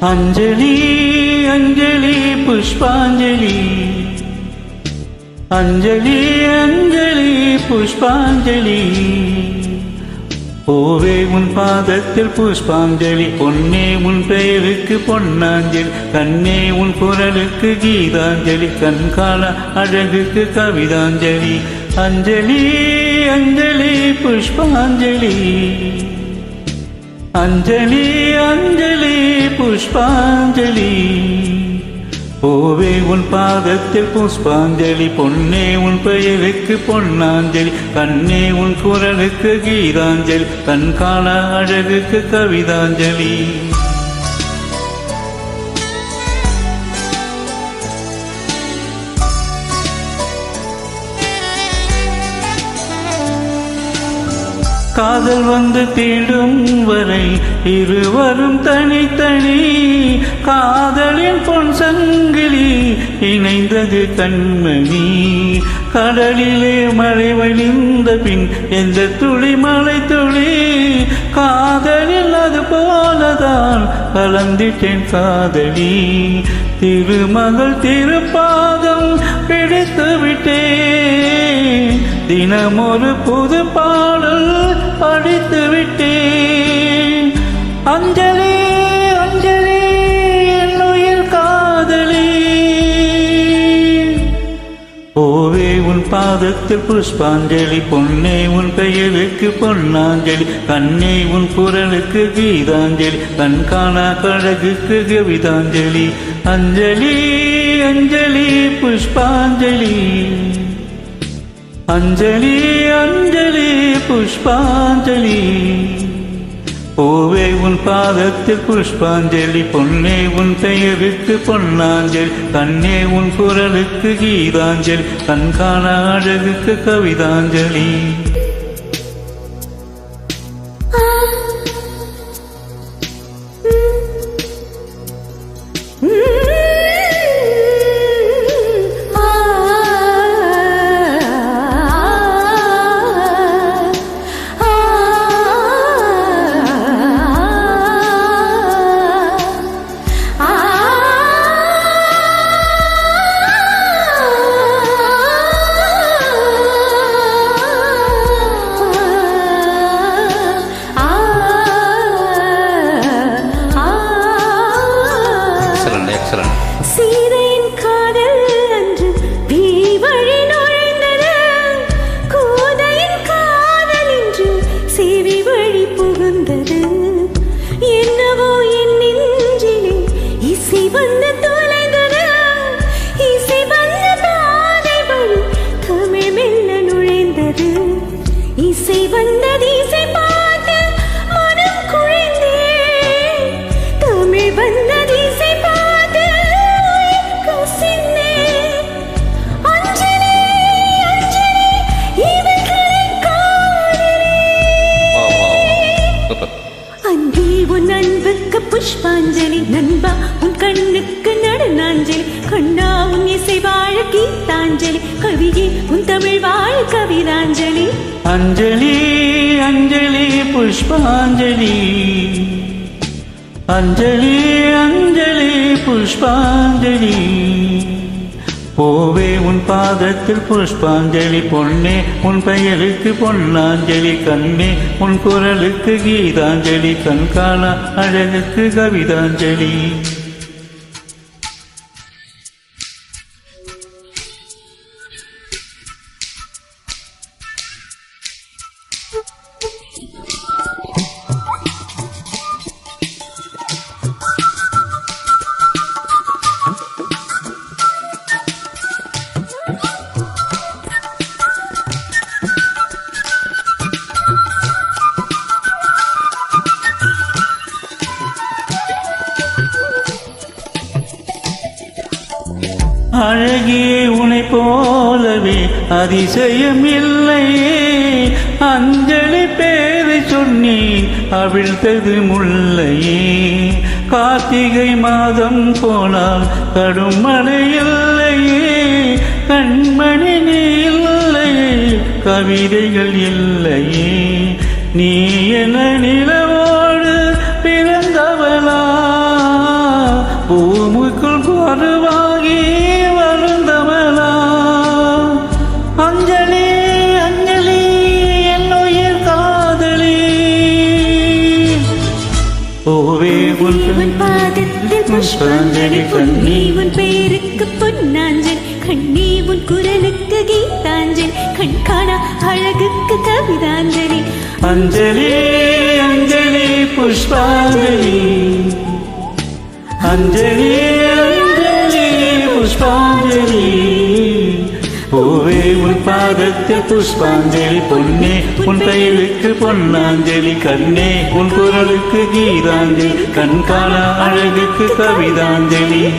அஞ்சலி அஞ்சலி புஷ்பாஞ்சலி. அஞ்சலி அஞ்சலி புஷ்பாஞ்சலி. பூவே உன் பாதத்தில் புஷ்பாஞ்சலி பொன்னே உன் பெயருக்கு பொன்னாஞ்சலி. கண்ணே உன் குரலுக்கு கீதாஞ்சலி கண்கால அழகுக்கு கவிதாஞ்சலி. அஞ்சலி அஞ்சலி புஷ்பாஞ்சலி. அஞ்சலி அஞ்சலி புஷ்பாஞ்சலி. பூவே உன் பாதத்தில் புஷ்பாஞ்சலி பொன்னே உன் பெயருக்கு பொன்னாஞ்சலி கண்ணே உன் குரலுக்கு கீதாஞ்சலி கண்காண அழகுக்கு கவிதாஞ்சலி. காதல் வந்து தீண்டும் வரை இருவரும் தனித்தனி. காதலின் பொன் சங்கிலி இணைந்தது கண்மணி. கடலிலே மழை வழிந்த பின் எந்த துளி மழை துளி. காதலில் அது போலதான் கலந்திட்டேன் காதலி. திருமகள் திருப்பாதம் பிடித்து விட்டேன் தினம் ஒரு புது பாடல் படித்து விட்டேன். அஞ்சலி அஞ்சலி என் உயிர் காதலி. ஓவே உன் பாதத்தில் புஷ்பாஞ்சலி பொன்னே உன் பெயருக்கு பொன்னாஞ்சலி கண்ணே உன் குரலுக்கு கீதாஞ்சலி கண் காணா கழகுக்கு கவிதாஞ்சலி. அஞ்சலி அஞ்சலி புஷ்பாஞ்சலி. அஞ்சலி அஞ்சலி புஷ்பாஞ்சலி. பூவே உன் பாதத்தில் புஷ்பாஞ்சலி பொன்னே உன் பெயருக்கு பொன்னாஞ்சலி. கண்ணே உன் குரலுக்கு கீதாஞ்சலி கண்காண அழகுக்கு கவிதாஞ்சலி. இசை புஷ்பாஞ்சலி நண்பா உன் கண்ணுக்கு நடனாஞ்சலி. கண்ணா உன் இசை வாழ கீதாஞ்சலி. கவியே உன் தமிழ் வாழ கவிதாஞ்சலி. அஞ்சலி அஞ்சலி புஷ்பாஞ்சலி. அஞ்சலி அஞ்சலி புஷ்பாஞ்சலி. பூவே உன் பாதத்தில் புஷ்பாஞ்சலி பொன்னே உன் பெயருக்கு பொன்னாஞ்சலி கண்ணே உன் குரலுக்கு கீதாஞ்சலி கண்காணா அழகுக்கு கவிதாஞ்சலி. அழகே உனை போலவே அதிசயம் இல்லையே அஞ்சலி பேரை சொன்னேன் அவிழ்த்தது முல்லையே. கார்த்திகை மாதம் போனால் கடும் மழை இல்லையே கண்மணி நீ இல்லையே கவிதைகள் இல்லையே. நீ என நிலவோடு புஷ்பாஞ்சலி பொன்னி. உன் பேருக்கு பொன்னாஞ்சலி கண்ணி உன் குரலுக்கு கீதாஞ்சலி கண் காணா அழகுக்கு கவிதாஞ்சலி. அஞ்சலி அஞ்சலி புஷ்பாஞ்சலி. அஞ்சலி பாதத்தில் புஷ்பாஞ்சலி பொன்னே. உன் பெயருக்கு பொன்னாஞ்சலி கண்ணே. உன் குரலுக்கு கீதாஞ்சலி கண் காண அழகுக்கு கவிதாஞ்சலி.